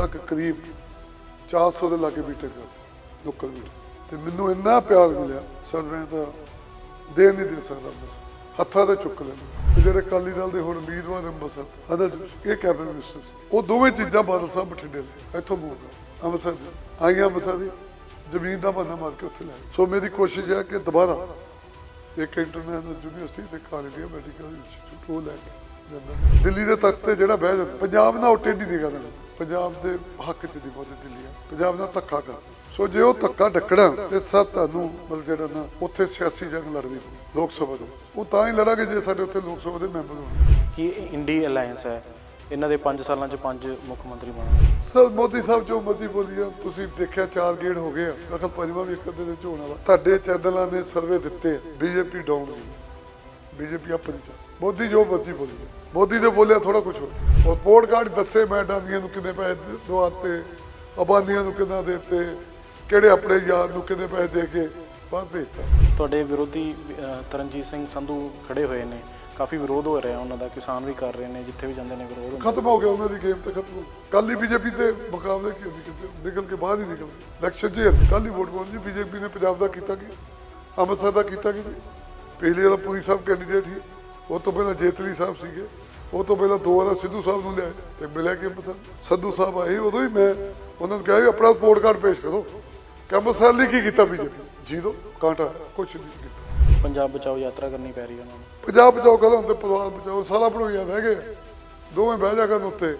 ਤੱਕ ਕਰੀਬ 400 ਦੇ ਲਾਗੇ ਬੀਟੇ ਕਰ ਲੋਕਲ ਬੀਟੇ ਤੇ ਮੈਨੂੰ ਇੰਨਾ ਪਿਆਰ ਮਿਲਿਆ, ਸਰ, ਮੈਂ ਤਾਂ ਦੇ ਨਹੀਂ ਦੇ ਸਕਦਾ ਬਸ। ਹੱਥਾਂ ਤੇ ਚੁੱਕ ਲੈਣਾ ਤੇ ਜਿਹੜੇ ਅਕਾਲੀ ਦਲ ਦੇ ਹੁਣ ਉਮੀਦਵਾਰ ਅੰਮ੍ਰਿਤਸਰ ਅਦਲ ਇਹ ਕੈਬਨਿਟ ਮਿਨਿਸਟਰ ਉਹ ਦੋਵੇਂ ਚੀਜ਼ਾਂ ਬਾਦਲ ਸਾਹਿਬ ਬਠਿੰਡੇ ਦੇ, ਇੱਥੋਂ ਬੋਲਦਾ ਅੰਮ੍ਰਿਤਸਰ ਦੇ, ਆਈਆਂ ਅੰਮ੍ਰਿਤਸਰ ਦੀ ਜ਼ਮੀਨ ਦਾ ਬੰਦਾ ਮਾਰ ਕੇ ਉੱਥੇ ਲੈ ਸੋ ਮੇਰੀ ਕੋਸ਼ਿਸ਼ ਹੈ ਕਿ ਦੁਬਾਰਾ ਇੱਕ ਇੰਟਰਨੈਸ਼ਨਲ ਯੂਨੀਵਰਸਿਟੀ ਤੇ ਕਾਲਜ ਮੈਡੀਕਲ ਇੰਸਟੀਚਿਊਟ ਉਹ ਲੈ ਕੇ ਜਾਂਦਾ। ਦਿੱਲੀ ਦੇ ਤਖਤ ਤੇ ਜਿਹੜਾ ਬਹਿ ਜਾਂਦਾ, ਪੰਜਾਬ ਨਾਲ ਉਹ ਟੇਢੀ ਨਹੀਂ ਕਰਦਾ ਪੰਜਾਬ ਦੇ ਹੱਕ 'ਚ ਨਹੀਂ ਬਹੁਤੇ ਦਿੱਲੀ ਆ। ਪੰਜਾਬ ਨਾਲ ਧੱਕਾ ਕਰ। ਸੋ ਜੇ ਉਹ ਧੱਕਾ ਢੱਕਣਾ ਤੇ ਸਾ ਤੁਹਾਨੂੰ ਮਤਲਬ ਜਿਹੜਾ ਨਾ ਉੱਥੇ ਸਿਆਸੀ ਜੰਗ ਲੜਨੀ ਪਊ ਲੋਕ ਸਭਾ ਦੇ ਉਹ ਤਾਂ ਹੀ ਲੜਾਂਗੇ ਜੇ ਸਾਡੇ ਉੱਥੇ ਲੋਕ ਸਭਾ ਦੇ ਮੈਂਬਰ ਹੋਣਗੇ ਕਿ ਇੰਡੀ ਅਲਾਈਅੰਸ ਹੈ? ਇਹਨਾਂ ਦੇ 5 ਸਾਲਾਂ 'ਚ ਪੰਜ ਮੁੱਖ ਮੰਤਰੀ ਬਣਨਗੇ ਸਰ ਮੋਦੀ ਸਾਹਿਬ ਜੋ ਮਰਜ਼ੀ ਬੋਲੀ ਆ ਤੁਸੀਂ ਦੇਖਿਆ ਚਾਰ ਗੇੜ ਹੋ ਗਏ ਆ। ਅਖਲ ਪੰਜਵਾਂ ਵੀ ਇੱਕ ਦੇ ਵਿੱਚ ਹੋਣ ਵਾਲਾ। ਤੁਹਾਡੇ ਚੈਨਲਾਂ ਨੇ ਸਰਵੇ ਦਿੱਤੇ ਬੀਜੇਪੀ ਡਾਊਨ ਦੀ ਬੀਜੇਪੀ ਆਪਣੀ ਚ ਮੋਦੀ ਜੋ ਮਰਜ਼ੀ ਬੋਲੀ ਆ। ਮੋਦੀ ਦੇ ਬੋਲਿਆ ਥੋੜਾ ਕੁਝ ਹੋ ਔਰ ਪੋਰਟ ਕਾਰਡ ਦੱਸੇ ਮੈਂ ਡਾਨੀਆਂ ਨੂੰ ਕਿੰਨੇ ਪੈਸੇ ਦਵਾਤੇ ਅਬਾਨੀਆਂ ਨੂੰ ਕਿੰਨਾ ਦੇਤੇ ਕਿਹੜੇ ਆਪਣੇ ਯਾਰ ਨੂੰ ਕਿੰਨੇ ਪੈਸੇ ਦੇ ਕੇ ਬਾਹਰ ਭੇਜਤਾ। ਤੁਹਾਡੇ ਵਿਰੋਧੀ ਤਰਨਜੀਤ ਸਿੰਘ ਸੰਧੂ ਖੜੇ ਹੋਏ ਨੇ। ਕਾਫੀ ਵਿਰੋਧ ਹੋ ਰਿਹਾ ਉਹਨਾਂ ਦਾ ਕਿਸਾਨ ਵੀ ਕਰ ਰਹੇ ਨੇ ਜਿੱਥੇ ਵੀ ਜਾਂਦੇ ਨੇ ਵਿਰੋਧ ਖਤਮ ਹੋ ਗਿਆ ਉਹਨਾਂ ਦੀ ਗੇਮ ਤੇ ਖਤਮ। ਕੱਲ ਹੀ ਬੀਜੇਪੀ ਤੇ ਮੁਕਾਬਲੇ ਕੀ ਹੁੰਦੀ? ਕਿਤੇ ਨਿਕਲ ਕੇ ਬਾਹਰ ਹੀ ਨਿਕਲ ਇਲੈਕਸ਼ਨ ਜੀ ਕੱਲ ਹੀ ਵੋਟ ਪਾਉਣ ਜੀ। ਬੀਜੇਪੀ ਨੇ ਪੰਜਾਬ ਦਾ ਕੀਤਾ ਕੀ? ਅੰਮ੍ਰਿਤਸਰ ਦਾ ਕੀਤਾ ਕੀ ਪਹਿਲੇ ਵਾਲਾ ਪੁਰੀ ਸਾਹਿਬ ਕੈਂਡੀਡੇਟ ਸੀ ਉਹ ਤੋਂ ਪਹਿਲਾਂ ਜੇਤਲੀ ਸਾਹਿਬ ਸੀਗੇ। ਉਹ ਤੋਂ ਪਹਿਲਾਂ ਦੋ ਵਾਲਾ ਸਿੱਧੂ ਸਾਹਿਬ ਨੂੰ ਲਿਆਏ ਤੇ ਮਿਲਿਆ ਕਿ ਸਿੱਧੂ ਸਾਹਿਬ ਆਏ ਉਦੋਂ ਹੀ ਮੈਂ ਉਹਨਾਂ ਨੂੰ ਕਿਹਾ ਵੀ ਆਪਣਾ ਰਿਪੋਰਟ ਕਾਰਡ ਪੇਸ਼ ਕਰੋ। ਕਿ ਅੰਮ੍ਰਿਤਸਰ ਲਈ ਕੀ ਕੀਤਾ ਬੀਜੇਪੀ ਜੀਰੋ ਕਾਂਟਾ ਕੁਛ ਨਹੀਂ ਕੀਤਾ। ਪੰਜਾਬ ਬਚਾਓ ਯਾਤਰਾ ਕਰਨੀ ਪੈ ਰਹੀ ਉਹਨਾਂ ਨੂੰ। ਪੰਜਾਬ ਬਚਾਓ ਕਦੋਂ ਹੁੰਦੇ? ਪਰਿਵਾਰ ਬਚਾਓ ਸਾਲਾ ਬਣੋਈਆ ਰਹਿ ਗਏ ਦੋਵੇਂ ਬਹਿ ਜਾ ਕਰਨ ਉੱਤੇ।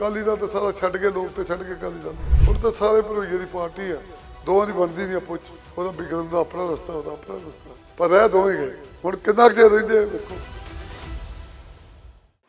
ਕਾਲੀ ਦਾ ਤਾਂ ਸਾਰਾ ਛੱਡ ਕੇ ਲੋਕ ਤੇ ਛੱਡ ਕੇ ਕਾਲੀ ਦਾ ਹੁਣ ਤਾਂ ਸਾਰੇ ਭਰੋਈਏ ਦੀ ਪਾਰਟੀ ਆ। ਦੋਵਾਂ ਦੀ ਬਣਦੀ ਨਹੀਂ ਆਪੋ ਉਹਦਾ ਬਿਗੜਨ ਦਾ ਆਪਣਾ ਰਸਤਾ ਉਹਦਾ ਆਪਣਾ ਰਸਤਾ। ਪਰ ਇਹ ਦੋਵੇਂ ਗਏ। ਹੁਣ ਕਿੰਨਾ ਚਿਰ ਰਹਿੰਦੇ ਆ ਵੇਖੋ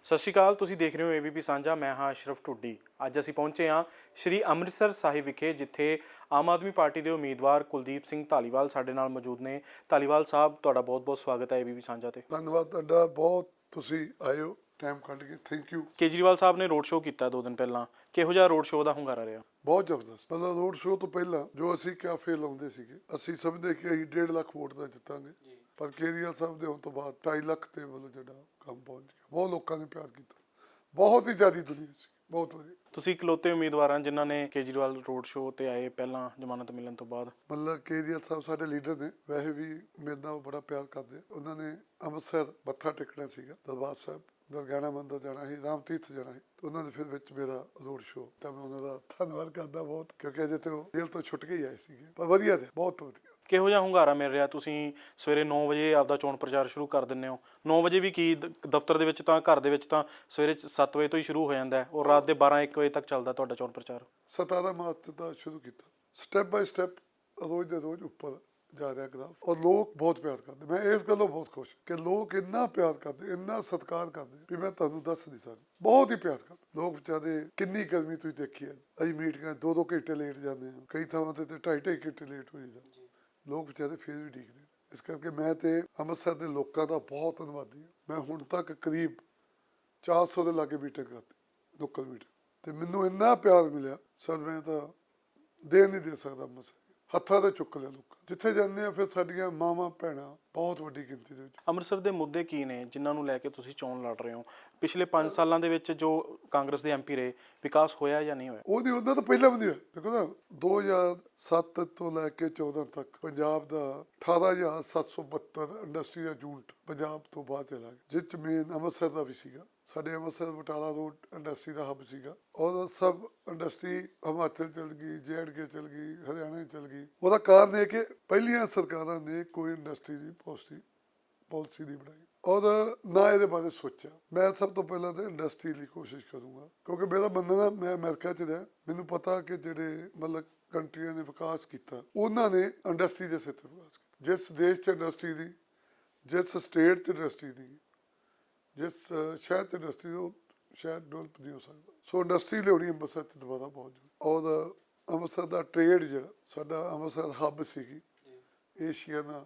ਸਤਿ ਸ਼੍ਰੀ ਅਕਾਲ ਤੁਸੀਂ ਦੇਖ ਰਹੇ ਹੋ ਏਬੀਪੀ ਸਾਂਝਾ ਮੈਂ ਹਾਂ ਅਸ਼ਰਫ ਟੁੱਡੀ ਅੱਜ ਅਸੀਂ ਪਹੁੰਚੇ ਹਾਂ ਸ਼੍ਰੀ ਅੰਮ੍ਰਿਤਸਰ ਸਾਹਿਬ ਵਿਖੇ ਜਿੱਥੇ ਆਮ ਆਦਮੀ ਪਾਰਟੀ ਦੇ ਉਮੀਦਵਾਰ ਕੁਲਦੀਪ ਸਿੰਘ ਢਾਲੀਵਾਲ ਸਾਡੇ ਨਾਲ ਮੌਜੂਦ ਨੇ। ਢਾਲੀਵਾਲ ਸਾਹਿਬ ਤੁਹਾਡਾ ਬਹੁਤ-ਬਹੁਤ ਸਵਾਗਤ ਹੈ ਏਬੀਪੀ ਸਾਂਝਾ ਤੇ। ਧੰਨਵਾਦ ਤੁਹਾਡਾ ਬਹੁਤ ਤੁਸੀਂ ਆਇਓ ਟਾਈਮ ਕੱਢ ਕੇ ਥੈਂਕ ਯੂ ਕੇਜਰੀਵਾਲ ਸਾਹਿਬ ਨੇ ਰੋਡ ਸ਼ੋਅ ਕੀਤਾ ਦੋ ਦਿਨ ਪਹਿਲਾਂ। ਕਿਹੋ ਜਿਹਾ ਰੋਡ ਸ਼ੋਅ ਦਾ ਹੁੰਗਾਰਾ ਰਿਹਾ? ਬਹੁਤ ਜ਼ਬਰਦਸਤ। ਮਤਲਬ ਰੋਡ ਸ਼ੋਅ ਤੋਂ ਪਹਿਲਾਂ ਜੋ ਅਸੀਂ ਕਾਫੇ ਲਾਉਂਦੇ ਸੀਗੇ ਅਸੀਂ ਸਮਝਦੇ ਕਿ ਅਸੀਂ 1.5 ਲੱਖ ਵੋਟ ਦਾ ਜਿੱਤਾਂਗੇ। ਪਰ ਕੇਜਰੀਵਾਲ ਸਾਹਿਬ ਦੇ ਹੋਣ ਤੋਂ ਬਾਅਦ 2.5 ਲੱਖ ਤੇ ਵੱਲੋਂ ਜਿਹੜਾ ਕੰਮ ਪਹੁੰਚ ਗਿਆ। ਬਹੁਤ ਲੋਕਾਂ ਨੇ ਪਿਆਰ ਕੀਤਾ। ਬਹੁਤ ਹੀ ਜ਼ਿਆਦੀ ਦੁਨੀਆ ਸੀ। ਬਹੁਤ ਵਧੀਆ। ਤੁਸੀਂ ਇਕਲੌਤੇ ਉਮੀਦਵਾਰ ਜਿਨ੍ਹਾਂ ਨੇ ਕੇਜਰੀਵਾਲ ਰੋਡ ਸ਼ੋਅ ਤੇ ਆਏ ਪਹਿਲਾਂ ਜ਼ਮਾਨਤ ਮਿਲਣ ਤੋਂ ਬਾਅਦ? ਮਤਲਬ ਕੇਜਰੀਵਾਲ ਸਾਹਿਬ ਸਾਡੇ ਲੀਡਰ ਨੇ। ਵੈਸੇ ਵੀ ਮੇਰੇ ਨਾਲ ਬੜਾ ਪਿਆਰ ਕਰਦੇ ਉਹਨਾਂ ਨੇ ਅੰਮ੍ਰਿਤਸਰ ਮੱਥਾ ਟੇਕਣਾ ਸੀਗਾ। ਦਰਬਾਰ ਸਾਹਿਬ ਦਰਗਾਣਾ ਮੰਦਰ ਜਾਣਾ ਸੀ ਰਾਮ ਤੀਰਥ ਜਾਣਾ ਸੀ। ਉਹਨਾਂ ਦੇ ਫਿਰ ਵਿੱਚ ਮੇਰਾ ਰੋਡ ਸ਼ੋਅ। ਤਾਂ ਮੈਂ ਉਹਨਾਂ ਦਾ ਧੰਨਵਾਦ ਕਰਦਾ ਬਹੁਤ ਕਿਉਂਕਿ ਅਜੇ ਤੇ ਉਹ ਜੇਲ੍ਹ ਤੋਂ ਛੁੱਟ ਕੇ ਹੀ ਆਏ ਸੀਗੇ। ਪਰ ਵਧੀਆ ਤੇ ਬਹੁਤ ਵਧੀਆ। ਕਿਹੋ ਜਿਹਾ ਹੁੰਗਾਰਾ ਮਿਲ ਰਿਹਾ? ਤੁਸੀਂ ਸਵੇਰੇ 9 ਵਜੇ ਆਪਦਾ ਚੋਣ ਪ੍ਰਚਾਰ ਸ਼ੁਰੂ ਕਰ ਦਿੰਦੇ ਹੋ। 9 ਵਜੇ ਵੀ ਕੀ ਦ- ਦਫ਼ਤਰ ਦੇ ਵਿੱਚ ਤਾਂ, ਘਰ ਦੇ ਵਿੱਚ ਤਾਂ ਸਵੇਰੇ 7 ਵਜੇ ਤੋਂ ਹੀ ਸ਼ੁਰੂ ਹੋ ਜਾਂਦਾ ਹੈ ਔਰ ਰਾਤ ਦੇ 12 1 ਵਜੇ ਤੱਕ ਚੱਲਦਾ ਤੁਹਾਡਾ ਚੋਣ ਪ੍ਰਚਾਰ। 17 ਮਾਰਚ ਦਾ ਸ਼ੁਰੂ ਕੀਤਾ। ਸਟੈਪ ਬਾਈ ਸਟੈਪ ਰੋਜ਼ ਦੇ ਰੋਜ਼ ਉੱਪਰ ਜਾ ਰਿਹਾ ਗ੍ਰਾਫ ਔਰ ਲੋਕ ਬਹੁਤ ਪਿਆਰ ਕਰਦੇ। ਮੈਂ ਇਸ ਗੱਲੋਂ ਬਹੁਤ ਖੁਸ਼ ਕਿ ਲੋਕ ਇੰਨਾ ਪਿਆਰ ਕਰਦੇ, ਇੰਨਾ ਸਤਿਕਾਰ ਕਰਦੇ ਵੀ ਮੈਂ ਤੁਹਾਨੂੰ ਦੱਸ ਨਹੀਂ ਸਕਦਾ। ਬਹੁਤ ਹੀ ਪਿਆਰ ਕਰਦੇ। ਲੋਕ ਵਿਚਾਰੇ ਕਿੰਨੀ ਗਰਮੀ ਤੁਸੀਂ ਦੇਖੀ ਹੈ। ਅਸੀਂ ਮੀਟਿੰਗਾਂ ਦੋ ਦੋ ਘੰਟੇ ਲੇਟ ਜਾਂਦੇ ਹਾਂ। ਕਈ ਥਾਵਾਂ ਤੇ ਤੇ ਢਾਈ ਢਾਈ ਘੰਟੇ ਲੇਟ ਹੋ ਜਾਂਦੇ। ਲੋਕ ਵਿਚਾਰੇ ਫਿਰ ਵੀ ਡੀਕਦੇ ਨੇ। ਇਸ ਕਰਕੇ ਮੈਂ ਤੇ ਅੰਮ੍ਰਿਤਸਰ ਦੇ ਲੋਕਾਂ ਦਾ ਬਹੁਤ ਧੰਨਵਾਦੀ ਹਾਂ। ਮੈਂ ਹੁਣ ਤੱਕ ਕਰੀਬ 400 ਦੇ ਲਾਗੇ ਮੀਟਿੰਗ ਕਰਤੀ ਲੋਕਲ ਮੀਟਿੰਗ ਤੇ ਮੈਨੂੰ ਇੰਨਾ ਪਿਆਰ ਮਿਲਿਆ, ਸਰ ਮੈਂ ਤਾਂ ਦੇ ਨਹੀਂ ਦੇ ਸਕਦਾ ਅੰਮ੍ਰਿਤਸਰ। ਹੱਥਾਂ ਤੇ ਚੁੱਕ ਲਿਆ ਲੋਕਾਂ। ਜਿੱਥੇ ਜਾਂਦੇ ਆ ਫਿਰ ਸਾਡੀਆਂ ਮਾਵਾਂ ਭੈਣਾਂ ਬਹੁਤ ਵੱਡੀ ਗਿਣਤੀ ਦੇ ਵਿੱਚ। ਅੰਮ੍ਰਿਤਸਰ ਦੇ ਮੁੱਦੇ ਕੀ ਨੇ ਜਿਨ੍ਹਾਂ ਨੂੰ ਲੈ ਕੇ ਤੁਸੀਂ ਚੋਣ ਲੜ ਰਹੇ ਹੋ? ਪਿਛਲੇ 5 ਸਾਲਾਂ ਦੇ ਵਿੱਚ ਜੋ ਕਾਂਗਰਸ ਦੇ ਐਮਪੀ ਰਹੇ ਵਿਕਾਸ ਹੋਇਆ ਜਾਂ ਨਹੀਂ ਹੋਇਆ? ਉਹਦੀ ਉਹਨਾਂ ਤੋਂ ਪਹਿਲਾਂ ਵੀ ਨਹੀਂ ਹੋਇਆ। ਦੇਖੋ ਨਾ 2007 ਤੋਂ ਲੈ ਕੇ 14 ਤੱਕ ਪੰਜਾਬ ਦਾ 18772 ਇੰਡਸਟਰੀ ਦਾ ਯੂਨਿਟ ਪੰਜਾਬ ਤੋਂ ਬਾਹਰ ਚਲਾ ਗਿਆ ਜਿਸ ਚ ਮੇਨ ਅੰਮ੍ਰਿਤਸਰ ਦਾ ਵੀ ਸੀਗਾ। ਸਾਡੇ ਅੰਮ੍ਰਿਤਸਰ ਬਟਾਲਾ ਰੋਡ ਇੰਡਸਟਰੀ ਦਾ ਹੱਬ ਸੀਗਾ। ਔਰ ਸਭ ਇੰਡਸਟਰੀ ਹਿਮਾਚਲ ਚਲ ਗਈ ਜੇਐਂਡਕੇ ਚਲ ਗਈ, ਹਰਿਆਣਾ ਚਲ ਗਈ। ਉਹਦਾ ਕਾਰਨ ਇਹ ਕਿ ਪਹਿਲੀਆਂ ਸਰਕਾਰਾਂ ਨੇ ਕੋਈ ਇੰਡਸਟਰੀ ਦੀ ਪੋਸਟੀ ਪਾਲਿਸੀ ਨਹੀਂ ਬਣਾਈ। ਔਰ ਨਾ ਇਹਦੇ ਬਾਰੇ ਸੋਚਿਆ। ਮੈਂ ਸਭ ਤੋਂ ਪਹਿਲਾਂ ਤਾਂ ਇੰਡਸਟਰੀ ਲਈ ਕੋਸ਼ਿਸ਼ ਕਰੂੰਗਾ। ਕਿਉਂਕਿ ਮੇਰਾ ਮੰਨਣਾ ਮੈਂ ਅਮਰੀਕਾ 'ਚ ਰਿਹਾ। ਮੈਨੂੰ ਪਤਾ ਕਿ ਜਿਹੜੇ ਮਤਲਬ ਕੰਟਰੀਆਂ ਨੇ ਵਿਕਾਸ ਕੀਤਾ, ਉਹਨਾਂ ਨੇ ਇੰਡਸਟਰੀ ਦੇ ਸਿਰ ਤੇ ਵਿਕਾਸ ਕੀਤਾ। ਜਿਸ ਦੇਸ਼ 'ਚ ਇੰਡਸਟਰੀ ਦੀ, ਜਿਸ ਸਟੇਟ 'ਚ ਇੰਡਸਟਰੀ ਦੀ ਜਿਸ 'ਚ ਇੰਡਸਟਰੀ ਉਹ ਸ਼ਹਿਰ ਡਿਵੈਲਪ ਨਹੀਂ ਹੋ ਸਕਦਾ। ਸੋ ਇੰਡਸਟਰੀ ਲਿਆਉਣੀ ਅੰਮ੍ਰਿਤਸਰ 'ਚ ਦੁਬਾਰਾ ਬਹੁਤ ਜ਼ਰੂਰੀ ਔਰ ਅੰਮ੍ਰਿਤਸਰ ਦਾ ਟ੍ਰੇਡ ਜਿਹੜਾ ਸਾਡਾ ਅੰਮ੍ਰਿਤਸਰ ਹੱਬ ਸੀਗੀ। ਏਸ਼ੀਆ ਦਾ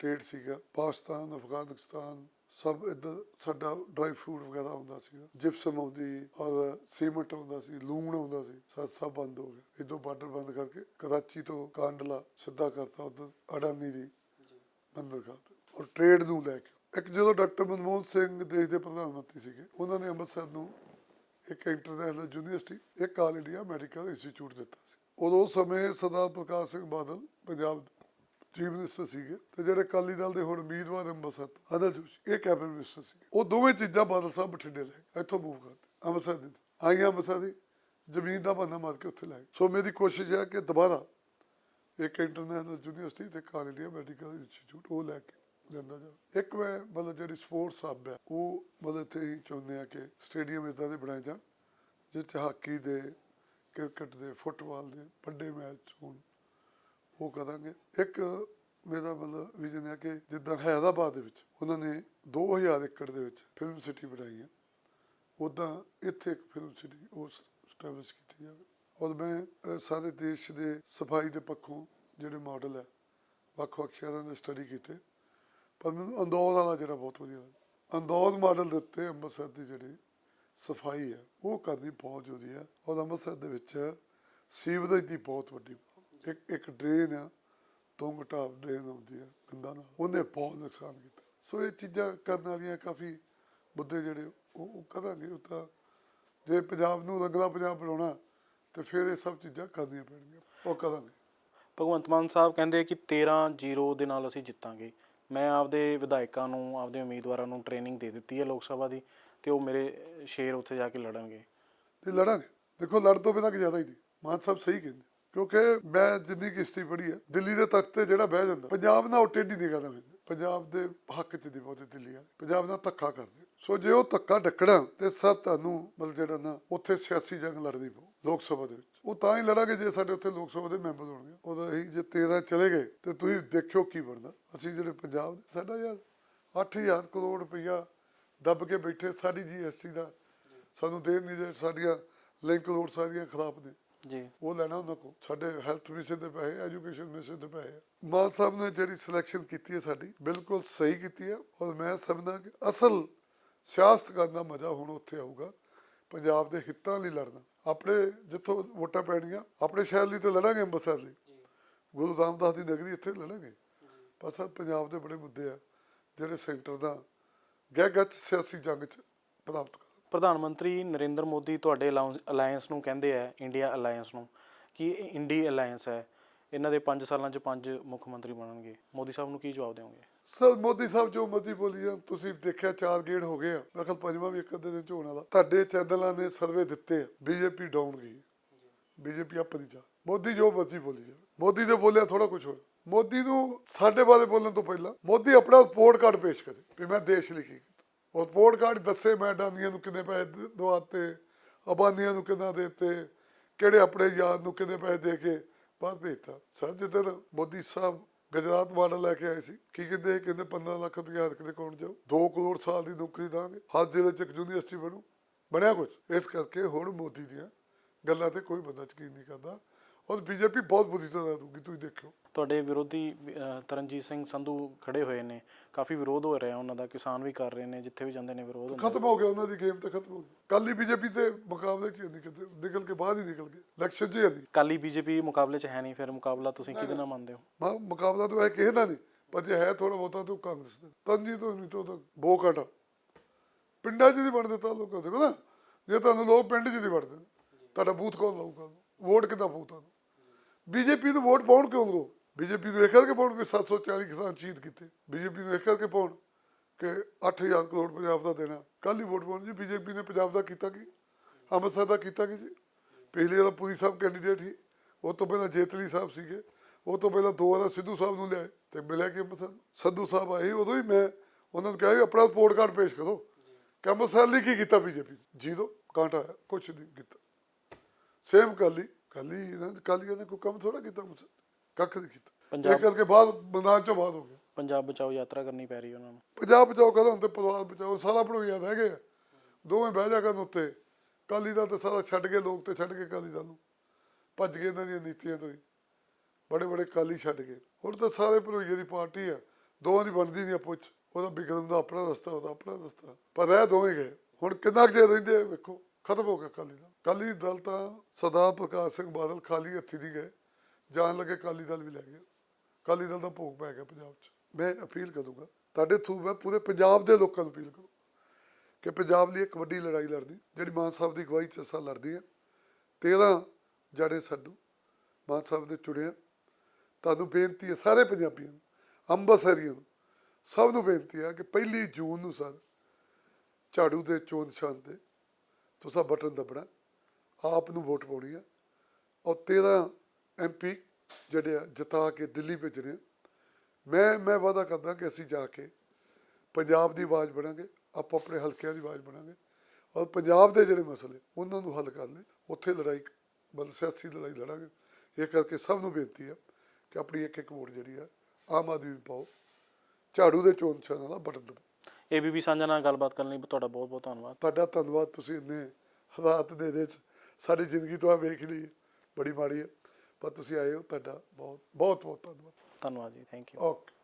ਟ੍ਰੇਡ ਸੀਗਾ। ਪਾਕਿਸਤਾਨ ਅਫਗਾਨਿਸਤਾਨ ਸਭ ਇੱਧਰ ਸਾਡਾ ਡਰਾਈ ਫਰੂਟ ਵਗੈਰਾ ਆਉਂਦਾ ਸੀਗਾ। ਜਿਪਸਮ ਆਉਂਦੀ ਔਰ ਸੀਮੈਂਟ ਆਉਂਦਾ ਸੀ ਲੂਣ ਆਉਂਦਾ ਸੀ। ਸਭ ਸਭ ਬੰਦ ਹੋ ਗਿਆ। ਇਦੋਂ ਬਾਰਡਰ ਬੰਦ ਕਰਕੇ ਕਰਾਚੀ ਤੋਂ ਕਾਂਡਲਾ ਸਿੱਧਾ ਕਰਤਾ ਉਧਰ ਅਡਾਨੀ ਦੀ ਬੰਦ ਕਰਤਾ ਔਰ ਟ੍ਰੇਡ ਨੂੰ ਲੈ ਕੇ ਇੱਕ ਜਦੋਂ ਡਾਕਟਰ ਮਨਮੋਹਨ ਸਿੰਘ ਦੇਸ਼ ਦੇ ਪ੍ਰਧਾਨ ਮੰਤਰੀ ਸੀਗੇ ਉਹਨਾਂ ਨੇ ਅੰਮ੍ਰਿਤਸਰ ਨੂੰ ਇੱਕ ਇੰਟਰਨੈਸ਼ਨਲ ਯੂਨੀਵਰਸਿਟੀ ਇੱਕ ਆਲ ਇੰਡੀਆ ਮੈਡੀਕਲ ਇੰਸਟੀਚਿਊਟ ਦਿੱਤਾ ਸੀ। ਉਦੋਂ ਉਸ ਸਮੇਂ ਸਰਦਾਰ ਪ੍ਰਕਾਸ਼ ਸਿੰਘ ਬਾਦਲ ਪੰਜਾਬ ਚੀਫ ਮਿਨਿਸਟਰ ਸੀਗੇ ਤੇ ਜਿਹੜੇ ਅਕਾਲੀ ਦਲ ਦੇ ਹੁਣ ਉਮੀਦਵਾਰ ਅੰਮ੍ਰਿਤਸਰ ਤੋਂ ਅਨਲ ਜੋਸ਼ੀ ਇਹ ਕੈਬਨਿਟ ਮਿਨਿਸਟਰ ਸੀਗੇ। ਉਹ ਦੋਵੇਂ ਚੀਜ਼ਾਂ ਬਾਦਲ ਸਾਹਿਬ ਬਠਿੰਡੇ ਲੈ ਗਏ, ਇੱਥੋਂ ਮੂਵ ਕਰਦੇ ਅੰਮ੍ਰਿਤਸਰ ਦੇ ਆਈਆਂ ਅੰਮ੍ਰਿਤਸਰ ਦੀ ਜ਼ਮੀਨ ਦਾ ਬੰਦਾ ਮਾਰ ਕੇ ਉੱਥੇ ਲੈ ਗਏ। ਸੋ ਮੇਰੀ ਕੋਸ਼ਿਸ਼ ਹੈ ਕਿ ਦੁਬਾਰਾ ਇੱਕ ਇੰਟਰਨੈਸ਼ਨਲ ਯੂਨੀਵਰਸਿਟੀ ਤੇ ਕਾਲ ਇੰਡੀਆ ਮੈਡੀਕਲ ਇੰਸਟੀਚਿਊਟ ਉਹ ਲੈ ਕੇ ਜਾਂਦਾ ਜਾਵੇ ਇੱਕ ਮੈਂ ਮਤਲਬ ਜਿਹੜੀ ਸਪੋਰਟਸ ਹੱਬ ਹੈ ਉਹ ਮਤਲਬ ਇੱਥੇ ਹੀ ਚਾਹੁੰਦੇ ਆ ਕਿ ਸਟੇਡੀਅਮ ਇਦਾਂ ਦੇ ਬਣਾਏ ਜਾਣ ਜਿਸ 'ਚ ਹਾਕੀ ਦੇ, ਕ੍ਰਿਕਟ ਦੇ, ਫੁੱਟਬਾਲ ਦੇ ਵੱਡੇ ਮੈਚ ਹੋਣ, ਉਹ ਕਰਾਂਗੇ। ਇੱਕ ਮੇਰਾ ਮਤਲਬ ਵਿਜ਼ਨ ਹੈ ਕਿ ਜਿੱਦਾਂ ਹੈਦਰਾਬਾਦ ਦੇ ਵਿੱਚ ਉਹਨਾਂ ਨੇ 2000 ਏਕੜ ਦੇ ਵਿੱਚ ਫਿਲਮ ਸਿਟੀ ਬਣਾਈ ਹੈ ਉਦਾਂ ਇੱਥੇ ਇੱਕ ਫਿਲਮ ਸਿਟੀ ਉਹ ਸਟੈਬਲਿਸ਼ ਕੀਤੀ ਜਾਵੇ। ਔਰ ਮੈਂ ਸਾਰੇ ਦੇਸ਼ ਦੇ ਸਫ਼ਾਈ ਦੇ ਪੱਖੋਂ ਜਿਹੜੇ ਮਾਡਲ ਹੈ ਵੱਖ-ਵੱਖ ਸ਼ਹਿਰਾਂ ਦੇ ਸਟੱਡੀ ਕੀਤੇ। ਪਰ ਮੈਨੂੰ ਅੰਦੌਰ ਵਾਲਾ ਜਿਹੜਾ ਬਹੁਤ ਵਧੀਆ ਲੱਗਦਾ। ਅੰਦੌਰ ਮਾਡਲ ਦੇ ਉੱਤੇ ਅੰਮ੍ਰਿਤਸਰ ਦੀ ਜਿਹੜੀ ਸਫ਼ਾਈ ਹੈ, ਉਹ ਕਰਨੀ ਬਹੁਤ ਜ਼ਰੂਰੀ ਹੈ। ਔਰ ਅੰਮ੍ਰਿਤਸਰ ਦੇ ਵਿੱਚ ਸੀਵਰੇਜ ਦੀ ਬਹੁਤ ਵੱਡੀ ਇੱਕ ਇੱਕ ਡਰੇਨ ਆ ਤੁੰਗ ਟਾਪ ਡਰੇਨ ਹੁੰਦੀ ਆ ਗੰਦਾ ਨਾਲ ਉਹਨੇ ਬਹੁਤ ਨੁਕਸਾਨ ਕੀਤਾ। ਸੋ ਇਹ ਚੀਜ਼ਾਂ ਕਰਨ ਵਾਲੀਆਂ ਕਾਫੀ ਮੁੱਦੇ ਜਿਹੜੇ ਉਹ ਉਹ ਕਰਾਂਗੇ। ਉਹ ਤਾਂ ਜੇ ਪੰਜਾਬ ਨੂੰ ਰੰਗਲਾ ਪੰਜਾਬ ਬਣਾਉਣਾ, ਤੇ ਫਿਰ ਇਹ ਸਭ ਚੀਜ਼ਾਂ ਕਰਨੀਆਂ ਪੈਣਗੀਆਂ। ਉਹ ਕਰਾਂਗੇ। ਭਗਵੰਤ ਮਾਨ ਸਾਹਿਬ ਕਹਿੰਦੇ ਕਿ 13-0 ਦੇ ਨਾਲ ਅਸੀਂ ਜਿੱਤਾਂਗੇ। ਮੈਂ ਆਪਦੇ ਵਿਧਾਇਕਾਂ ਨੂੰ, ਆਪਦੇ ਉਮੀਦਵਾਰਾਂ ਨੂੰ ਟ੍ਰੇਨਿੰਗ ਦੇ ਦਿੱਤੀ ਹੈ ਲੋਕ ਸਭਾ ਦੀ ਤੇ ਉਹ ਮੇਰੇ ਸ਼ੇਰ ਉੱਥੇ ਜਾ ਕੇ ਲੜਨਗੇ। ਤੇ ਲੜਾਂਗੇ। ਦੇਖੋ, ਲੜ ਤੋਂ ਬਿਨਾਂ ਕਿ ਜ਼ਿਆਦਾ ਹੀ ਨਹੀਂ। ਮਾਨ ਸਾਹਿਬ ਸਹੀ ਕਹਿੰਦੇ। ਕਿਉਂਕਿ ਮੈਂ ਜਿੰਨੀ ਕਿ ਹਿਸਟਰੀ ਪੜ੍ਹੀ ਹੈ, ਦਿੱਲੀ ਦੇ ਤਖਤ ਤੇ ਜਿਹੜਾ ਬਹਿ ਜਾਂਦਾ, ਪੰਜਾਬ ਨਾਲ ਉਹ ਟੇਢੀ ਨਹੀਂ ਕਰਦਾ ਪੰਜਾਬ ਦੇ ਹੱਕ ਚ ਦੀ ਬਹੁਤੇ ਦਿੱਲੀ ਵਾਲੇ। ਪੰਜਾਬ ਨਾਲ ਧੱਕਾ ਕਰਦੇ। ਸੋ ਜੇ ਉਹ ਧੱਕਾ ਡੱਕਣਾ ਤੇ ਸਰ ਤੁਹਾਨੂੰ ਮਤਲਬ ਜਿਹੜਾ ਨਾ, ਉੱਥੇ ਸਿਆਸੀ ਜੰਗ ਲੜਨੀ ਪਊ। ਲੋਕ ਸਭਾ ਦੇ ਵਿੱਚ। ਉਹ ਤਾਂ ਹੀ ਲੜਾਂਗੇ ਜੇ ਸਾਡੇ ਉੱਥੇ ਲੋਕ ਸਭਾ ਦੇ ਮੈਂਬਰ ਹੋਣਗੇ। ਉਦੋਂ ਅਸੀਂ ਜੇ 13 ਚਲੇ ਗਏ ਤੇ ਤੁਸੀਂ ਦੇਖਿਓ ਕੀ ਬਣਦਾ। ਅਸੀਂ ਜਿਹੜੇ ਪੰਜਾਬ ਦੇ ਸਾਡਾ ਯਾਰ 8000 ਕਰੋੜ ਰੁਪਈਆ ਦੱਬ ਕੇ ਬੈਠੇ ਸਾਡੀ ਜੀਐਸਟੀ ਦਾ। ਸਾਨੂੰ ਦੇਣ ਨਹੀਂ ਦੇ ਸਾਡੀਆਂ ਲਿੰਕ ਲੋਡ ਸਾਰੀਆਂ ਖਰਾਬ ਨੇ। ਜੀ। ਉਹ ਲੈਣਾ ਉਹਨਾਂ ਕੋ ਸਾਡੇ ਹੈਲਥ ਮਿਸ਼ਨ ਦੇ ਪੈਸੇ ਐਜੂਕੇਸ਼ਨ ਮਿਸ਼ਨ ਦੇ ਪੈਸੇ ਮਾਨ ਸਾਹਿਬ ਨੇ ਜਿਹੜੀ ਸਿਲੈਕਸ਼ਨ ਕੀਤੀ ਹੈ ਸਾਡੀ ਬਿਲਕੁਲ ਸਹੀ ਕੀਤੀ ਹੈ। ਔਰ ਮੈਂ ਸਮਝਦਾ ਕਿ ਅਸਲ ਸਿਆਸਤ ਕਰਨ ਦਾ ਮਜ਼ਾ ਹੁਣ ਉੱਥੇ ਆਊਗਾ। ਪੰਜਾਬ ਦੇ ਹਿੱਤਾਂ ਲਈ ਲੜਨਾ। ਆਪਣੇ ਜਿੱਥੋਂ ਵੋਟਾਂ ਪੈਣੀਆਂ ਆਪਣੇ ਸ਼ਹਿਰ ਲਈ ਤਾਂ ਲੜਾਂਗੇ ਅੰਮ੍ਰਿਤਸਰ ਲਈ। ਗੁਰੂ ਰਾਮਦਾਸ ਦੀ ਨਗਰੀ ਇੱਥੇ ਲੜਾਂਗੇ। ਪਰ ਸਰ ਪੰਜਾਬ ਦੇ ਬੜੇ ਮੁੱਦੇ ਆ ਜਿਹੜੇ ਸੈਂਟਰ ਦਾ ਗਹਿ ਗੱਚ ਸਿਆਸੀ ਜੰਗ ਚ ਪ੍ਰਾਪਤ ਕਰ ਪ੍ਰਧਾਨ ਮੰਤਰੀ ਨਰਿੰਦਰ ਮੋਦੀ ਤੁਹਾਡੇ ਅਲਾਈਅੰਸ ਨੂੰ ਕਹਿੰਦੇ ਆ ਇੰਡੀਆ ਅਲਾਈਅੰਸ ਨੂੰ ਕਿ ਇਹ ਇੰਡੀ ਅਲਾਈਅੰਸ ਹੈ। ਇਹਨਾਂ ਦੇ 5 ਸਾਲਾਂ 'ਚ ਪੰਜ ਮੁੱਖ ਮੰਤਰੀ ਬਣਨਗੇ। ਮੋਦੀ ਸਾਹਿਬ ਨੂੰ ਕੀ ਜਵਾਬ ਦਿਓਗੇ? ਸਰ, ਮੋਦੀ ਸਾਹਿਬ ਜੋ ਮਰਜ਼ੀ ਬੋਲੀ ਜਾਂ ਤੁਸੀਂ ਦੇਖਿਆ ਚਾਰ ਗੇੜ ਹੋ ਗਏ ਆ। ਮੈਂ ਕਿਹਾ ਪੰਜਵਾਂ ਵੀ ਇੱਕ ਅੱਧੇ ਦਿਨ ਚ ਹੋਣ ਵਾਲਾ। ਤੁਹਾਡੇ ਚੈਨਲਾਂ ਨੇ ਸਰਵੇ ਦਿੱਤੇ ਆ। ਬੀਜੇਪੀ ਡਾਊਨ ਗਈ। ਬੀਜੇਪੀ ਅਪ ਨਹੀਂ ਜਾ ਮੋਦੀ ਜੋ ਮਰਜ਼ੀ ਬੋਲੀ ਜਾ ਮੋਦੀ ਦੇ ਬੋਲਿਆ ਥੋੜਾ ਕੁਝ ਹੋਰ। ਮੋਦੀ ਨੂੰ ਸਾਡੇ ਬਾਰੇ ਬੋਲਣ ਤੋਂ ਪਹਿਲਾਂ ਮੋਦੀ ਆਪਣਾ ਰਿਪੋਰਟ ਕਾਰਡ ਪੇਸ਼ ਕਰੇ ਵੀ ਮੈਂ ਦੇਸ਼ ਲਈ ਕੀ ਕੀਤਾ। ਰਿਪੋਰਟ ਕਾਰਡ ਦੱਸੇ ਮੈਂ ਅਡਾਨੀਆਂ ਨੂੰ ਕਿੰਨੇ ਪੈਸੇ ਦ- ਦਵਾਤੇ ਅਬਾਨੀਆਂ ਨੂੰ ਕਿੰਨਾ ਦੇਤੇ, ਕਿਹੜੇ ਆਪਣੇ ਯਾਰ ਨੂੰ ਕਿੰਨੇ ਪੈਸੇ ਦੇ ਕੇ ਬਾਹਰ ਭੇਜਤਾ। ਸਰ ਜਿੱਦਣ ਮੋਦੀ ਸਾਹਿਬ ਗੁਜਰਾਤ ਮਾਡਲ ਲੈ ਕੇ ਆਏ ਸੀ। ਕੀ ਕਹਿੰਦੇ? ਕਹਿੰਦੇ 15 ਲੱਖ ਰੁਪਇਆ ਹਰ ਕਿਤੇ ਕੌਣ ਜਾਓ 2 ਕਰੋੜ ਸਾਲ ਦੀ ਨੌਕਰੀ ਦਾਂਗੇ ਹਰ ਜ਼ਿਲ੍ਹੇ ਚ ਇੱਕ ਯੂਨੀਵਰਸਿਟੀ ਬਣੂ। ਬਣਿਆ ਕੁਝ ਇਸ ਕਰਕੇ ਹੁਣ ਮੋਦੀ ਦੀਆਂ ਗੱਲਾਂ ਤੇ ਕੋਈ ਬੰਦਾ ਯਕੀਨ ਨਹੀਂ ਕਰਦਾ। ਔਰ ਬੀਜੇਪੀ ਬਹੁਤ ਬੁਰੀ ਤਰ੍ਹਾਂ ਦੂਗੀ ਤੁਸੀਂ ਦੇਖਿਓ। ਤੁਹਾਡੇ ਵਿਰੋਧੀ ਤਰਨਜੀਤ ਸਿੰਘ ਸੰਧੂ ਖੜੇ ਹੋਏ ਨੇ। ਕਾਫੀ ਵਿਰੋਧ ਹੋ ਰਿਹਾ ਉਹਨਾਂ ਦਾ ਕਿਸਾਨ ਵੀ ਕਰ ਰਹੇ ਨੇ ਜਿੱਥੇ ਵੀ ਜਾਂਦੇ ਨੇ ਵਿਰੋਧ ਹੁੰਦਾ। ਖਤਮ ਹੋ ਗਿਆ ਉਹਨਾਂ ਦੀ ਗੇਮ ਤੇ ਖਤਮ ਹੋ ਗਈ ਕੱਲ ਹੀ ਬੀਜੇਪੀ ਤੇ ਮੁਕਾਬਲੇ ਚ ਹੀ ਨਹੀਂ ਕਿਤੇ ਨਿਕਲ ਕੇ ਬਾਹਰ ਹੀ ਨਿਕਲ ਗਏ। ਇਲੈਕਸ਼ਨ ਚ ਹੀ ਨਹੀਂ। ਕਾਲੀ ਬੀਜੇਪੀ ਮੁਕਾਬਲੇ 'ਚ ਹੈ ਨਹੀਂ ਫਿਰ ਮੁਕਾਬਲਾ ਤੁਸੀਂ ਕਿਹਦੇ ਨਾਲ ਮੰਨਦੇ ਹੋ? ਮਾ ਮੁਕਾਬਲਾ ਤਾਂ ਹੈ ਕਿਸੇ ਦਾ ਨਹੀਂ ਪਰ ਜੇ ਹੈ ਥੋੜਾ ਬਹੁਤਾ ਤਾਂ ਉਹ ਕਾਂਗਰਸ ਦਾ। ਤੰਜੀ ਤੋਂ ਨਹੀਂ ਤਾਂ ਬੋ ਘਟਾ ਪਿੰਡਾਂ 'ਚ ਨਹੀਂ ਵੜ ਦਿੱਤਾ ਲੋਕਾਂ ਦੇਖੋ ਨਾ। ਜੇ ਤੁਹਾਨੂੰ ਲੋਕ ਪਿੰਡ 'ਚ ਨਹੀਂ ਵੜਦੇ ਤੁਹਾਡਾ ਬੂਥ ਕੌਣ ਲਾਊਗਾ? ਵੋਟ ਕਿੱਦਾਂ ਪਾਊ ਤੁਹਾਨੂੰ? ਬੀਜੇਪੀ ਨੂੰ ਵੋਟ ਪਾਉਣ ਕਿਉਂ ਲੋ ਬੀਜੇਪੀ ਨੂੰ ਇਹ ਕਰਕੇ ਪਾਉਣ ਵੀ 740 ਕਿਸਾਨ ਸ਼ਹੀਦ ਕੀਤੇ। ਬੀਜੇਪੀ ਨੂੰ ਇਹ ਕਰਕੇ ਪਾਉਣ ਕਿ 8000 ਕਰੋੜ ਪੰਜਾਬ ਦਾ ਦੇਣਾ। ਕੱਲ ਹੀ ਵੋਟ ਪਾਉਣ ਜੀ। ਬੀਜੇਪੀ ਨੇ ਪੰਜਾਬ ਦਾ ਕੀਤਾ ਕੀ? ਅੰਮ੍ਰਿਤਸਰ ਦਾ ਕੀਤਾ ਕੀ ਜੀ? ਪਿਛਲੇ ਵਾਲਾ ਪੁਰੀ ਸਾਹਿਬ ਕੈਂਡੀਡੇਟ ਸੀ। ਉਹ ਤੋਂ ਪਹਿਲਾਂ ਜੇਤਲੀ ਸਾਹਿਬ ਸੀਗੇ। ਉਹ ਤੋਂ ਪਹਿਲਾਂ ਦੋ ਵਾਰ ਸਿੱਧੂ ਸਾਹਿਬ ਨੂੰ ਲਿਆਏ ਤੇ ਮਿਲਿਆ ਕਿ ਅੰਮ੍ਰਿਤਸਰ? ਸਿੱਧੂ ਸਾਹਿਬ ਆਏ, ਉਦੋਂ ਹੀ ਮੈਂ ਉਹਨਾਂ ਨੂੰ ਕਿਹਾ ਵੀ ਆਪਣਾ ਰਿਪੋਰਟ ਕਾਰਡ ਪੇਸ਼ ਕਰੋ। ਕਿ ਅੰਮ੍ਰਿਤਸਰ ਲਈ ਕੀ ਕੀਤਾ ਬੀਜੇਪੀ? ਜੀਰੋ, ਕਾਂਟਾ ਕੁਛ ਨਹੀਂ ਕੀਤਾ। ਸੇਮ ਕਾਲੀ ਕਾਲੀ ਇਹਨਾਂ ਕਾਲੀਆਂ ਨੇ ਕੋਈ ਕੰਮ ਥੋੜਾ ਕੀਤਾ ਮੁझसे ਕੱਖ ਨਹੀਂ ਕੀਤਾ। ਪੰਜਾਬ- ਇਹ ਕਰਕੇ ਬਾਅਦ ਮੈਦਾਨ ਚੋਂ ਬਾਅਦ ਹੋ ਗਿਆ। ਪੰਜਾਬ ਬਚਾਓ ਯਾਤਰਾ ਕਰਨੀ ਪੈ ਰਹੀ ਉਹਨਾਂ ਨੂੰ। ਪੰਜਾਬ ਬਚਾਓ ਕਦੋਂ ਤੇ ਪਰਿਵਾਰ ਬਚਾਓ ਸਾਰਾ ਭੜੋਈਆ ਰਹਿ ਗਏ ਆ। ਦੋਵੇਂ ਬਹਿ ਜਾ ਕਰਨ ਉੱਤੇ। ਕਾਲੀ ਦਾ ਤਾਂ ਸਾਰਾ ਛੱਡ ਕੇ ਲੋਕ ਤੇ ਛੱਡ ਕੇ ਕਾਲੀ ਦਾ ਨੂੰ। ਭੱਜ ਗਏ ਇਹਨਾਂ ਦੀਆਂ ਨੀਤੀਆਂ ਤੋਂ ਹੀ। ਬੜੇ ਬੜੇ ਕਾਲੀ ਛੱਡ ਗਏ। ਹੁਣ ਤਾਂ ਸਾਰੇ ਭੜੋਈਏ ਦੀ ਪਾਰਟੀ ਆ। ਦੋਵਾਂ ਦੀ ਬਣਦੀ ਨਹੀਂ ਆਪੋ ਚ ਉਹਦਾ ਬਿਕਰਮ ਦਾ ਆਪਣਾ ਰਸਤਾ ਉਹਦਾ ਆਪਣਾ ਰਸਤਾ। ਪਰ ਇਹ ਦੋਵੇਂ ਗਏ। ਹੁਣ ਕਿੰਨਾ ਕੁ ਚਿਰ ਰਹਿੰਦੇ ਆ ਵੇਖੋ। ਖਤਮ ਹੋ ਗਿਆ ਕਾਲੀ ਦਾ ਕਾਲੀ ਦਲ ਤਾਂ ਸਰਦਾਰ ਪ੍ਰਕਾਸ਼ ਸਿੰਘ ਬਾਦਲ ਖਾਲੀ ਹੱਥੀ ਨਹੀਂ ਗਏ। ਜਾਣ ਲੱਗੇ ਕਾਲੀ ਦਲ ਵੀ ਲੈ ਗਏ। ਕਾਲੀ ਦਲ ਦਾ ਭੋਗ ਪੈ ਗਿਆ ਪੰਜਾਬ 'ਚ। ਮੈਂ ਅਪੀਲ ਕਰੂੰਗਾ, ਤੁਹਾਡੇ ਥਰੂ ਮੈਂ ਪੂਰੇ ਪੰਜਾਬ ਦੇ ਲੋਕਾਂ ਨੂੰ ਅਪੀਲ ਕਰੂੰ ਕਿ ਪੰਜਾਬ ਲਈ ਇੱਕ ਵੱਡੀ ਲੜਾਈ ਲੜਨੀ, ਜਿਹੜੀ ਮਾਨ ਸਾਹਿਬ ਦੀ ਅਗਵਾਈ 'ਚ ਅਸਾਂ ਲੜਦੇ ਆ 13 ਜਿਹੜੇ ਸਾਨੂੰ ਮਾਨ ਸਾਹਿਬ ਦੇ ਚੁਣਿਆ ਤੁਹਾਨੂੰ ਬੇਨਤੀ ਹੈ ਸਾਰੇ ਪੰਜਾਬੀਆਂ ਨੂੰ ਅੰਮ੍ਰਿਤਸਰੀਆਂ ਨੂੰ, ਸਭ ਨੂੰ ਬੇਨਤੀ ਹੈ ਕਿ ਪਹਿਲੀ ਜੂਨ ਨੂੰ ਸਰ ਝਾੜੂ ਦੇ ਚੋਣ ਨਿਸ਼ਾਨ ਤੇ ਤੁਸੀਂ ਬਟਨ ਦਬਣਾ। ਆਪ ਨੂੰ ਵੋਟ ਪਾਉਣੀ ਆ। ਔਰ 13 ਐਮਪੀ ਜਿਹੜੇ ਆ ਜਿਤਾ ਕੇ ਦਿੱਲੀ ਭੇਜਣੇ ਆ। ਮੈਂ ਮੈਂ ਵਾਅਦਾ ਕਰਦਾ ਕਿ ਅਸੀਂ ਜਾ ਕੇ ਪੰਜਾਬ ਦੀ ਆਵਾਜ਼ ਬਣਾਂਗੇ ਆਪੋ ਆਪਣੇ ਹਲਕਿਆਂ ਦੀ ਆਵਾਜ਼ ਬਣਾਂਗੇ। ਔਰ ਪੰਜਾਬ ਦੇ ਜਿਹੜੇ ਮਸਲੇ ਉਹਨਾਂ ਨੂੰ ਹੱਲ ਕਰ ਲੈ ਉੱਥੇ ਲੜਾਈ ਮਤਲਬ ਸਿਆਸੀ ਲੜਾਈ ਲੜਾਂਗੇ। ਇਹ ਕਰਕੇ ਸਭ ਨੂੰ ਬੇਨਤੀ ਹੈ ਕਿ ਆਪਣੀ ਇੱਕ ਇੱਕ ਵੋਟ ਜਿਹੜੀ ਆ ਆਮ ਆਦਮੀ ਨੂੰ ਪਾਓ। ਝਾੜੂ ਦੇ ਚੋਣ ਨਿਸ਼ਾਨ ਵਾਲਾ ਬਟਨ ਦਬਾਓ। ਏਬੀਪੀ ਸਾਂਝਾ ਨਾਲ ਗੱਲਬਾਤ ਕਰਨ ਲਈ ਤੁਹਾਡਾ ਬਹੁਤ ਬਹੁਤ ਧੰਨਵਾਦ। ਤੁਹਾਡਾ ਧੰਨਵਾਦ ਤੁਸੀਂ ਇੰਨੇ ਹਾਲਾਤ ਦੇ ਵਿੱਚ ਸਾਡੀ ਜ਼ਿੰਦਗੀ ਤੋਂ ਆ ਵੇਖ ਲਈ। ਬੜੀ ਮਾੜੀ ਹੈ। ਪਰ ਤੁਸੀਂ ਆਏ ਹੋ ਤੁਹਾਡਾ ਬਹੁਤ ਬਹੁਤ ਬਹੁਤ ਧੰਨਵਾਦ। ਧੰਨਵਾਦ ਜੀ ਥੈਂਕ ਯੂ ਓਕੇ।